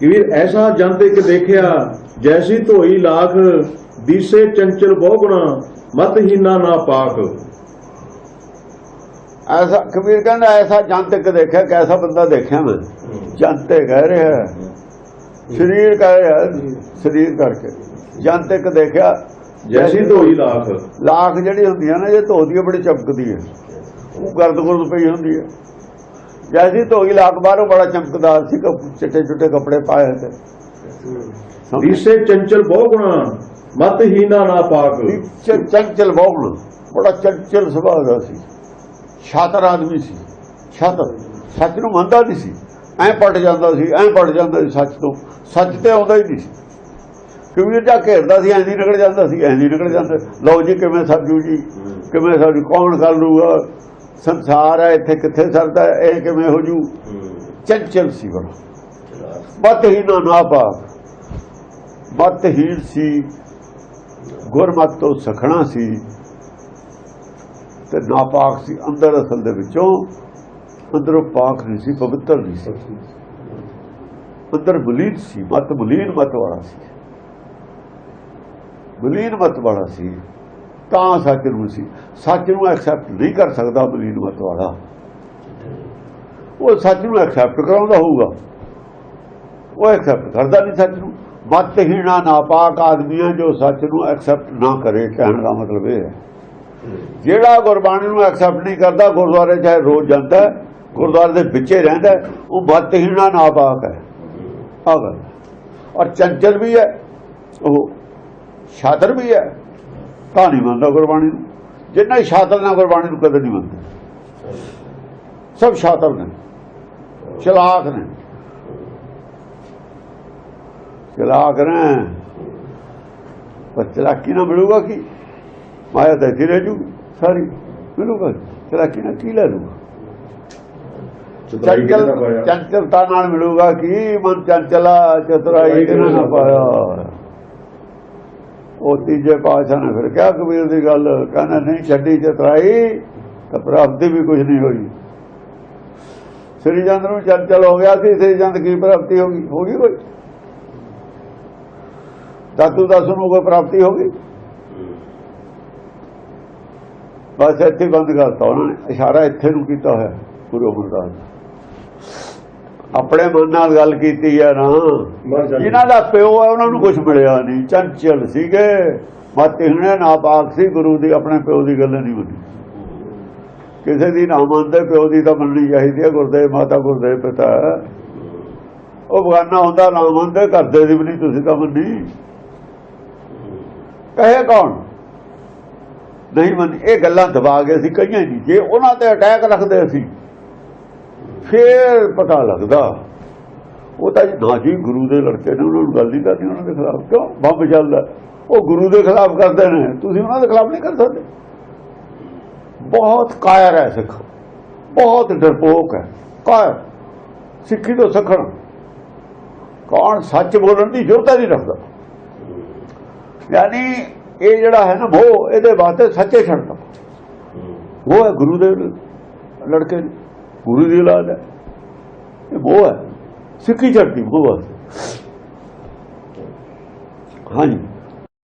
ਕਿ ਵੀਰ ਐਸਾ ਜੰਤ ਇੱਕ ਦੇਖਿਆ ਜੈਸੀ ਧੋਈ ਲਾਖ ਦੀਸੇ ਚੰਚਲ ਬਹੁਗੁਣਾ ਮਤਹੀਨਾ ਨਾ ਪਾਕ ਐਸਾ ਕਬੀਰ ਕਹਿੰਦਾ ਐਸਾ ਜੰਤ ਇੱਕ ਦੇਖਿਆ ਕੈਸਾ ਬੰਦਾ ਦੇਖਿਆ ਮੈਂ? ਜੰਤ ਕਹਿ ਰਿਹਾ। ਸਰੀਰ ਕਹਿ ਰਿਹਾ ਸਰੀਰ ਕਰਕੇ। ਜੰਤ ਇੱਕ ਦੇਖਿਆ ਜੈਸੀ ਧੋਈ ਲਾਖ। ਲਾਖ ਜਿਹੜੀ ਹੁੰਦੀ ਹੈ ਨਾ ਜੇ ਧੋਦੀ ਬੜੀ ਚਮਕਦੀ ਹੈ। ਉਹ ਗਰਦ ਗੁਰਦ ਪਈ ਹੁੰਦੀ ਹੈ। ਜੈਸੀ ਧੋਈ ਲਾਖ ਬਾਹਰੋਂ ਬੜਾ ਚਮਕਦਾਰ ਸੀ ਚਿੱਟੇ ਚਿੱਟੇ ਕੱਪੜੇ ਪਾਏ ਤੇ। ਦੀਸੇ ਚੰਚਲ ਬਹੁਗੁਣਾ ਮਤਹੀਨਾ ਨਾ ਪਾਕ। ਚ- ਚੰਚਲ ਬਹੁਣ ਬੜਾ ਚੰਚਲ ਸੁਭਾਅ ਦਾ ਸੀ। ਛਾਤਰ ਆਦਮੀ ਸੀ ਛਾਤਰ। ਸੱਚ ਨੂੰ ਮੰਨਦਾ ਨਹੀਂ ਸੀ। ਐਂ ਪਟ ਜਾਂਦਾ ਸੀ ਐਂ ਪਟ ਜਾਂਦਾ ਸੀ ਸੱਚ ਤੋਂ। ਸੱਚ ਤੇ ਆਉਂਦਾ ਹੀ ਨਹੀਂ ਸੀ। ਕਿਉਂਕਿ ਜਾਂ ਘੇਰਦਾ ਸੀ ਐਂ ਨਹੀਂ ਨਿਕਲ ਜਾਂਦਾ ਸੀ ਐਂ ਨਹੀਂ ਨਿਕਲ ਜਾਂਦਾ। ਲਓ ਜੀ ਕਿਵੇਂ ਸਰਜੂ ਜੀ ਕਿਵੇਂ ਸਾਡੀ ਕੌਣ ਕਰ ਲੂਗਾ ਸੰਸਾਰ ਹੈ ਇੱਥੇ ਕਿੱਥੇ ਸਰਦਾ ਹੈ, ਇਹ ਕਿਵੇਂ ਹੋ ਜੂ? ਚੰਚਲ ਸੀ ਬੜਾ। ਮਤਹੀਨ ਨਾ ਪਾਕ ਮਤਹੀਨ ਸੀ ਗੁਰਮਤ ਤੋਂ ਸਖਣਾ ਸੀ ਤੇ ਨਾਪਾਕ ਸੀ ਅੰਦਰ ਅਸਲ ਦੇ ਵਿੱਚੋਂ ਅੰਦਰੋਂ ਪਾਕ ਨਹੀਂ ਸੀ ਪਵਿੱਤਰ ਨਹੀਂ ਸੀ। ਅੰਦਰ ਬਲੀਨ ਸੀ ਮਤ ਬਲੀਨ ਮਤ ਵਾਲਾ ਸੀ। ਬਲੀਨ ਮਤ ਵਾਲਾ ਸੀ। ਤਾਂ ਸੱਚ ਨੂੰ ਸੀ। ਸੱਚ ਨੂੰ ਐਕਸੈਪਟ ਨਹੀਂ ਕਰ ਸਕਦਾ ਬਲੀਨ ਮਤ ਵਾਲਾ ਉਹ ਸੱਚ ਨੂੰ ਐਕਸੈਪਟ ਕਰਾਉਂਦਾ ਹੋਊਗਾ। ਉਹ ਐਕਸੈਪਟ ਕਰਦਾ ਨਹੀਂ ਸੱਚ ਨੂੰ। ਮਤਹੀਣਾ ਨਾਪਾਕ ਆਦਮੀ ਹੈ ਜੋ ਸੱਚ ਨੂੰ ਐਕਸੈਪਟ ਨਾ ਕਰੇ ਕਹਿਣ ਦਾ ਮਤਲਬ ਇਹ ਹੈ। ਜਿਹੜਾ ਗੁਰਬਾਣੀ ਨੂੰ ਐਕਸੈਪਟ ਨਹੀਂ ਕਰਦਾ ਗੁਰਦੁਆਰੇ ਚਾਹੇ ਰੋਜ਼ ਜਾਂਦਾ ਗੁਰਦੁਆਰੇ ਦੇ ਵਿੱਚੇ ਰਹਿੰਦਾ ਹੈ, ਉਹ ਮਤਹੀਣਾ ਨਾਪਾਕ ਹੈ। ਆ ਗੱਲ ਔਰ ਚੰਚਲ ਵੀ ਹੈ ਉਹ ਸ਼ਾਦਰ ਵੀ ਹੈ। ਤਾਂ ਨਹੀਂ ਮੰਨਦਾ ਗੁਰਬਾਣੀ ਨੂੰ। ਜਿੰਨਾ ਸ਼ਾਦਰ ਨਾ ਗੁਰਬਾਣੀ ਨੂੰ ਕਦੇ ਨਹੀਂ ਮੰਨਦਾ। ਸਭ ਸ਼ਾਤਰ ਨੇ। ਚਲਾਕ ਨੇ। ਚਲਾਕ ਨੇ। ਪਰ ਚਲਾਕੀ ਨਾ ਮਿਲੂਗਾ ਕੀ? ਮਾਇਆ ਤਾਂ ਇੱਥੇ ਰਹਿ ਜੂ ਸਾਰੀ। ਮਿਲੂਗਾ ਚਲਾਕੀ ਨਾਲ ਕੀ ਲੈ ਲੂਗਾ ਚੰਚਲ ਚੰਚਲਤਾ ਨਾਲ ਮਿਲੂਗਾ ਕੀ? ਮਨ ਚੰਚਲਾ ਚਤੁਰਾਈ ਕਿਨਾਂ ਨਾ ਪਾਇਆ? ਉਹ ਤੀਜੇ ਪਾਤਸ਼ਾਹ ਨੇ ਫਿਰ ਕਿਹਾ ਕਬੀਰ ਦੀ ਗੱਲ, ਕਹਿੰਦਾ ਨਹੀਂ ਛੱਡੀ ਚਤੁਰਾਈ ਤਾਂ ਪ੍ਰਾਪਤੀ ਵੀ ਕੁਝ ਨਹੀਂ ਹੋਈ। ਸ੍ਰੀ ਚੰਦ ਨੂੰ ਚੱਲ ਚੱਲ ਹੋ ਗਿਆ ਸੀ ਸ੍ਰੀ ਚੰਦ ਕੀ ਪ੍ਰਾਪਤੀ ਹੋ ਗਈ? ਹੋ ਗਈ ਕੋਈ? ਦਾਤੂ ਦਾਸੂ ਨੂੰ ਕੋਈ ਪ੍ਰਾਪਤੀ ਹੋ ਗਈ? ਬਸ ਇੱਥੇ ਬੰਦ ਕਰਤਾ ਉਹਨਾਂ ਨੇ। ਇਸ਼ਾਰਾ ਇੱਥੇ ਨੂੰ ਕੀਤਾ ਹੋਇਆ, ਗੁਰੂ ਅਮਰਦਾਸ ਨੇ। ਆਪਣੇ ਮਨ ਨਾਲ ਗੱਲ ਕੀਤੀ ਹੈ ਨਾ। ਜਿਨ੍ਹਾਂ ਦਾ ਪਿਓ ਹੈ ਉਹਨਾਂ ਨੂੰ ਕੁਝ ਮਿਲਿਆ ਨਹੀਂ। ਚੰਚਲ ਸੀਗੇ। ਮਤਿਹਣੇ ਨਾਪਾਕ ਸੀ ਗੁਰੂ ਦੀ ਆਪਣੇ ਪਿਓ ਦੀ ਗੱਲ ਨਹੀਂ ਮੰਨੀ। ਕਿਸੇ ਦੀ ਨਾ ਮੰਨਦੇ ਪਿਓ ਦੀ ਤਾਂ ਮੰਨਣੀ ਚਾਹੀਦੀ ਹੈ ਗੁਰਦੇਵ ਮਾਤਾ ਗੁਰਦੇਵ ਪਿਤਾ ਉਹ ਬਗਾਨਾ ਹੁੰਦਾ ਨਾ ਮੰਨਦੇ ਕਰਦੇ ਦੀ ਵੀ ਨਹੀਂ ਤੁਸੀਂ ਤਾਂ ਮੰਨੀ। ਕਹੇ ਕੌਣ? ਨਹੀਂ ਮੰਨ। ਇਹ ਗੱਲਾਂ ਦਬਾ ਗਏ ਸੀ ਕਈਆਂ ਨਹੀਂ। ਜੇ ਉਹਨਾਂ ਤੇ ਅਟੈਕ ਰੱਖਦੇ ਸੀ ਫੇਰ ਪਤਾ ਲੱਗਦਾ। ਉਹ ਤਾਂ ਜੀ ਨਾ ਜੀ ਗੁਰੂ ਦੇ ਲੜਕੇ ਨੇ ਉਹਨਾਂ ਨੂੰ ਗੱਲ ਨਹੀਂ ਕਰਨੀ ਉਹਨਾਂ ਦੇ ਖਿਲਾਫ ਕਿਉਂ ਬੰਬ ਚੱਲਦਾ? ਉਹ ਗੁਰੂ ਦੇ ਖਿਲਾਫ ਕਰਦੇ ਨੇ। ਤੁਸੀਂ ਉਹਨਾਂ ਦੇ ਖਿਲਾਫ ਨਹੀਂ ਕਰ ਸਕਦੇ। ਬਹੁਤ ਕਾਇਰ ਹੈ ਸਿੱਖ। ਬਹੁਤ ਡਰਪੋਕ ਹੈ। ਕਾਇਰ। ਸਿੱਖੀ ਤੋਂ ਸਖਣ। ਕੌਣ ਸੱਚ ਬੋਲਣ ਦੀ ਜੁਰਤ ਨਹੀਂ ਰੱਖਦਾ। ਯਾਨੀ ਇਹ ਜਿਹੜਾ ਹੈ ਨਾ ਉਹ ਇਹਦੇ ਵਾਸਤੇ ਸੱਚੇ ਛੱਡਦਾ ਉਹ ਹੈ ਗੁਰੂ ਦੇ ਲੜਕੇ ਗੁਰੂ ਦੀ ਔਲਾਦ ਹੈ ਇਹ ਉਹ ਹੈ ਸਿੱਖੀ ਛੱਡਦੀ ਉਹ ਵਾਸਤੇ ਹਾਂਜੀ